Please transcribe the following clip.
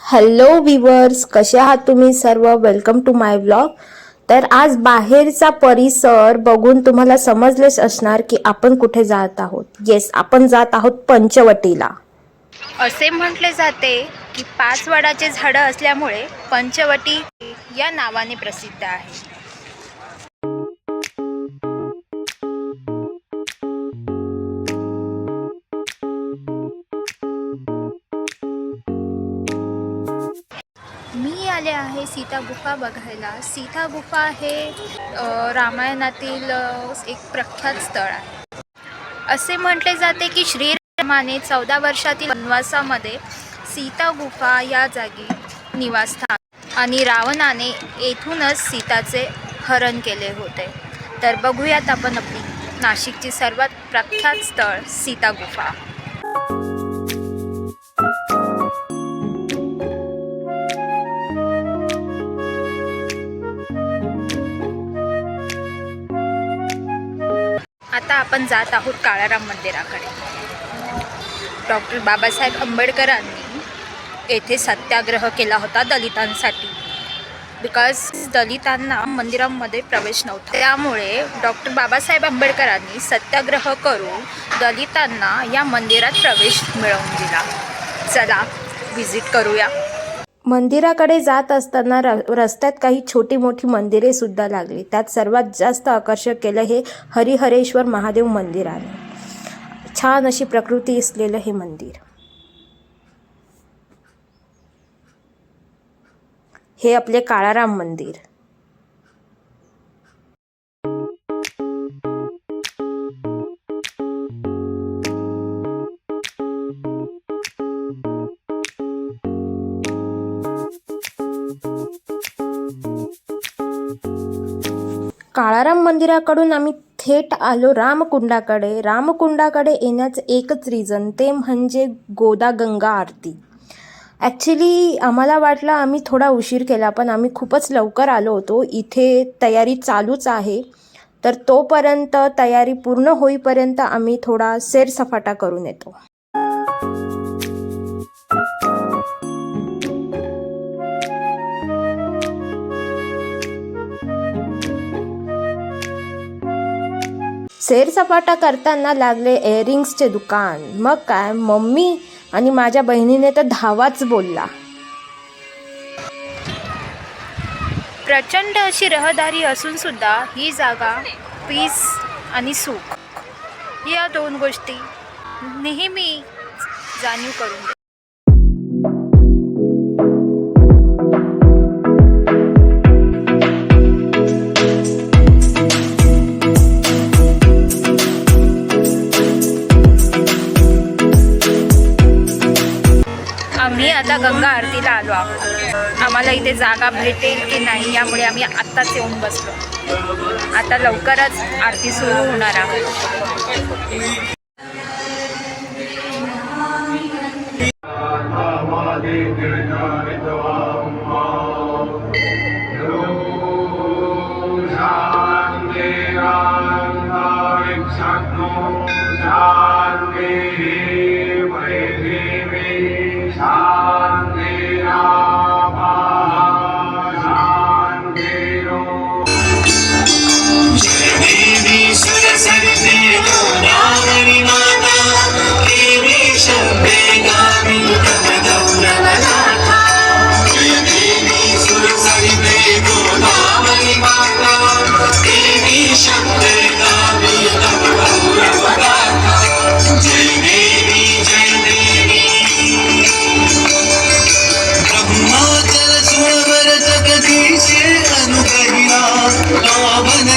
Hello weavers कसे आहात तुम्ही सर्व? वेलकम टू माय ब्लॉग तर आज बाहेरचा परिसर बघून तुम्हाला समजलेच असणार की आपण कुठे जात आहोत. येस आपण जात आहोत पंचवटीला. असे म्हटले जाते की पाच वडाचे झाडं असल्यामुळे पंचवटी या नावाने प्रसिद्ध आहे. मी आहे सीता गुफा बघायला. सीता गुफा हे रामायणातील एक प्रख्यात स्थळ आहे. असे म्हटले जाते की श्रीरामाने चौदा वर्षातील वनवासामध्ये सीता गुफा या जागी निवासस्थान आणि रावणाने येथूनच सीताचे हरण केले होते. तर बघूयात आपण आपली नाशिकची सर्वात प्रख्यात स्थळ सीता गुफा. आता आपण जात आहोत काळाराम मंदिराकडे. डॉक्टर बाबासाहेब आंबेडकरांनी येथे सत्याग्रह केला होता दलितांसाठी. बिकॉज दलितांना मंदिरामध्ये प्रवेश नव्हता. त्यामुळे डॉक्टर बाबासाहेब आंबेडकरांनी सत्याग्रह करून दलितांना या मंदिरात प्रवेश मिळवून दिला. चला व्हिजिट करूया. मंदिराकडे जात असताना र रस्त्यात काही छोटी मोठी मंदिरे सुद्धा लागली. त्यात सर्वात जास्त आकर्षक केलं हे हरिहरेश्वर महादेव मंदिर आहे छान अशी प्रकृती असलेलं हे मंदिर. हे आपले काळाराम मंदिर. काळाराम मंदिराकडून आम्ही थेट आलो रामकुंडाकडे. रामकुंडाकडे येण्याचं एकच रिझन ते म्हणजे गोदा गंगा आरती. ॲक्च्युली आम्हाला वाटलं आम्ही थोडा उशीर केला पण आम्ही खूपच लवकर आलो होतो. इथे तयारी चालूच आहे. तर तोपर्यंत तयारी पूर्ण होईपर्यंत आम्ही थोडा सेरसफाटा करून येतो. सेरसपाटा करताना लागले एअरिंग्सचे दुकान. मग काय? मम्मी आणि माझ्या बहिणीने तर धावाच बोलला. प्रचंड अशी रहदारी असून सुद्धा ही जागा पीस आणि सुख. या दोन गोष्टी नेहमी जाणीव करून आम्ही आता गंगा आरतीला आलो आहोत. आम्हाला इथे जागा भेटेल की नाही यामुळे आम्ही आत्ताच येऊन बसलो. आता लवकरच आरती सुरू होणार आहोत ಕೇಳನು ಗಹಿರ ಲಾಭನ